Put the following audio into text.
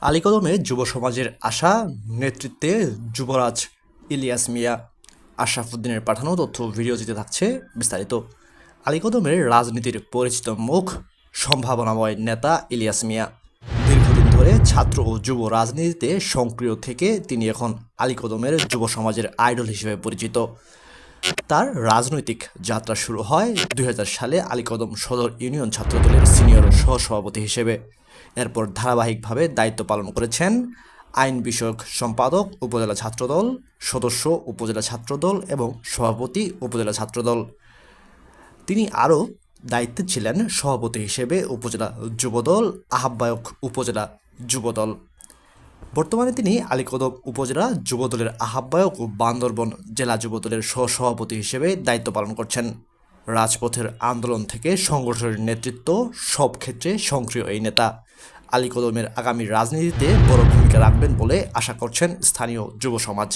আলীকদমে যুব সমাজের আশা নেতৃত্বে যুবরাজ ইলিয়াস মিয়া আশরাফুদ্দিনের পাঠানো তথ্য ভিডিওটিতে থাকছে বিস্তারিত। আলীকদমের রাজনীতির পরিচিত মুখ, সম্ভাবনাময় নেতা ইলিয়াস মিয়া। দীর্ঘদিন ধরে ছাত্র ও যুব রাজনীতিতে সক্রিয় থেকে তিনি এখন আলীকদমের যুব সমাজের আইডল হিসেবে পরিচিত। তার রাজনৈতিক যাত্রা শুরু হয় দুই হাজার সালে আলীকদম সদর ইউনিয়ন ছাত্রদলের সিনিয়র সহসভাপতি হিসেবে। এরপর ধারাবাহিকভাবে দায়িত্ব পালন করেছেন আইন বিষয়ক সম্পাদক, উপজেলা ছাত্রদল, সদস্য, উপজেলা ছাত্রদল এবং সভাপতি, উপজেলা ছাত্রদল। তিনি আরও দায়িত্বে ছিলেন সভাপতি হিসেবে উপজেলা যুবদল, আহ্বায়ক উপজেলা যুবদল। বর্তমানে তিনি আলীকদম উপজেলা যুবদলের আহ্বায়ক ও বান্দরবন জেলা যুবদলের সহসভাপতি হিসেবে দায়িত্ব পালন করছেন। রাজপথের আন্দোলন থেকে সংগঠনের নেতৃত্ব সব ক্ষেত্রে সক্রিয় এই নেতা। আলীকদমের আগামী রাজনীতিতে বড় ভূমিকা রাখবেন বলে আশা করছেন স্থানীয় যুব সমাজ।